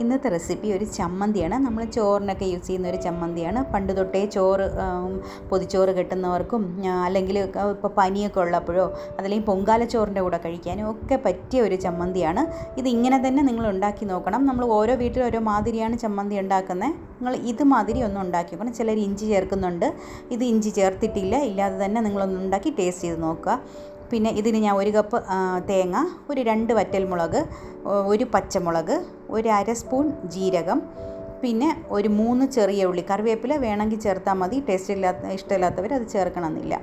ഇന്നത്തെ റെസിപ്പി ഒരു ചമ്മന്തിയാണ്. നമ്മൾ ചോറിനൊക്കെ യൂസ് ചെയ്യുന്ന ഒരു ചമ്മന്തിയാണ്. പണ്ട് തൊട്ടേ ചോറ് പൊതിച്ചോറ് കെട്ടുന്നവർക്കും അല്ലെങ്കിൽ ഇപ്പോൾ പനിയൊക്കെ ഉള്ളപ്പോഴോ അതല്ലെങ്കിൽ പൊങ്കാല ചോറിന്റെ കൂടെ കഴിക്കാനും ഒക്കെ പറ്റിയ ഒരു ചമ്മന്തിയാണ്. ഇത് ഇങ്ങനെ തന്നെ നിങ്ങൾ ഉണ്ടാക്കി നോക്കണം. നമ്മൾ ഓരോ വീട്ടിലും ഓരോ മാതിരിയാണ് ചമ്മന്തി ഉണ്ടാക്കുന്നത്. നിങ്ങൾ ഇതുമാതിരി ഒന്നും ഉണ്ടാക്കി നോക്കണം. ചിലർ ഇഞ്ചി ചേർക്കുന്നുണ്ട്. ഇത് ഇഞ്ചി ചേർത്തിട്ടില്ല. ഇല്ലാതെ തന്നെ നിങ്ങളൊന്ന് ഉണ്ടാക്കി ടേസ്റ്റ് ചെയ്ത് നോക്കുക. പിന്നെ ഇതിന് ഞാൻ ഒരു കപ്പ് തേങ്ങ ഒരു രണ്ട് വറ്റൽ മുളക് ഒരു പച്ചമുളക് ഒരു അര സ്പൂൺ ജീരകം പിന്നെ ഒരു മൂന്ന് ചെറിയ ഉള്ളി. കറിവേപ്പില വേണമെങ്കിൽ ചേർത്താൽ മതി. ടേസ്റ്റ് ഇല്ലാത്ത ഇഷ്ടമില്ലാത്തവർ അത് ചേർക്കണമെന്നില്ല.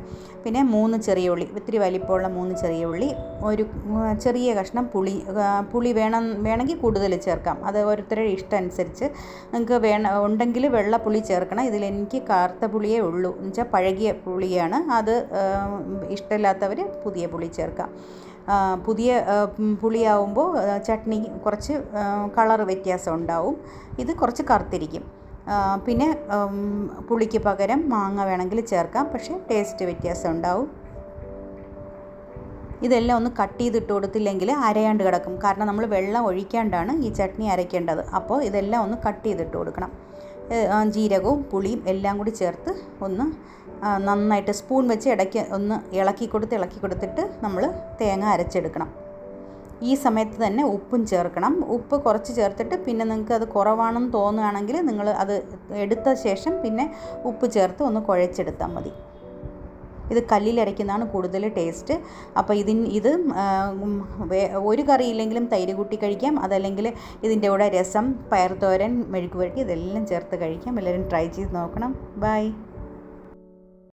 പിന്നെ മൂന്ന് ചെറിയ ഉള്ളി ഇത്തിരി വലിപ്പമുള്ള മൂന്ന് ചെറിയ ഉള്ളി ഒരു ചെറിയ കഷ്ണം പുളി പുളി വേണം വേണമെങ്കിൽ കൂടുതൽ ചേർക്കാം. അത് ഓരോരുത്തരുടെ ഇഷ്ടം അനുസരിച്ച് നിങ്ങൾക്ക് വേണ ഉണ്ടെങ്കിൽ വെള്ള പുളി ചേർക്കണം. ഇതിലെനിക്ക് കാർത്ത പുളിയേ ഉള്ളൂ. എന്ന് വെച്ചാൽ പഴകിയ പുളിയാണ്. അത് ഇഷ്ടമില്ലാത്തവർ പുതിയ പുളി ചേർക്കാം. പുതിയ പുളിയാവുമ്പോൾ ചട്നി കുറച്ച് കളർ വ്യത്യാസം ഉണ്ടാവും. ഇത് കുറച്ച് കറുത്തിരിക്കും. പിന്നെ പുളിക്ക് പകരം മാങ്ങ വേണമെങ്കിൽ ചേർക്കാം. പക്ഷേ ടേസ്റ്റ് വ്യത്യാസം ഉണ്ടാവും. ഇതെല്ലാം ഒന്ന് കട്ട് ചെയ്തിട്ട് കൊടുത്തില്ലെങ്കിൽ അരയാണ്ട് കിടക്കും. കാരണം നമ്മൾ വെള്ളം ഒഴിക്കാണ്ടാണ് ഈ ചട്നി അരയ്ക്കേണ്ടത്. അപ്പോൾ ഇതെല്ലാം ഒന്ന് കട്ട് ചെയ്തിട്ട് കൊടുക്കണം. ജീരകവും പുളിയും എല്ലാം കൂടി ചേർത്ത് ഒന്ന് നന്നായിട്ട് സ്പൂൺ വെച്ച് ഇടയ്ക്ക് ഒന്ന് ഇളക്കി കൊടുത്ത് ഇളക്കി കൊടുത്തിട്ട് നമ്മൾ തേങ്ങ അരച്ചെടുക്കണം. ഈ സമയത്ത് തന്നെ ഉപ്പും ചേർക്കണം. ഉപ്പ് കുറച്ച് ചേർത്തിട്ട് പിന്നെ നിങ്ങൾക്ക് അത് കുറവാണെന്ന് തോന്നുകയാണെങ്കിൽ നിങ്ങൾ അത് എടുത്ത ശേഷം പിന്നെ ഉപ്പ് ചേർത്ത് ഒന്ന് കുഴച്ചെടുത്താൽ മതി. ഇത് കല്ലിൽ കല്ലിലരയ്ക്കുന്നതാണ് കൂടുതൽ ടേസ്റ്റ്. അപ്പോൾ ഇതിന് ഇത് ഒരു കറിയില്ലെങ്കിലും തൈര് കൂട്ടി കഴിക്കാം. അതല്ലെങ്കിൽ ഇതിന്റെ കൂടെ രസം പയർത്തോരൻ മെഴുക്ക് പുരട്ടി ഇതെല്ലാം ചേർത്ത് കഴിക്കാം. എല്ലാവരും ട്രൈ ചെയ്ത് നോക്കണം. ബൈ.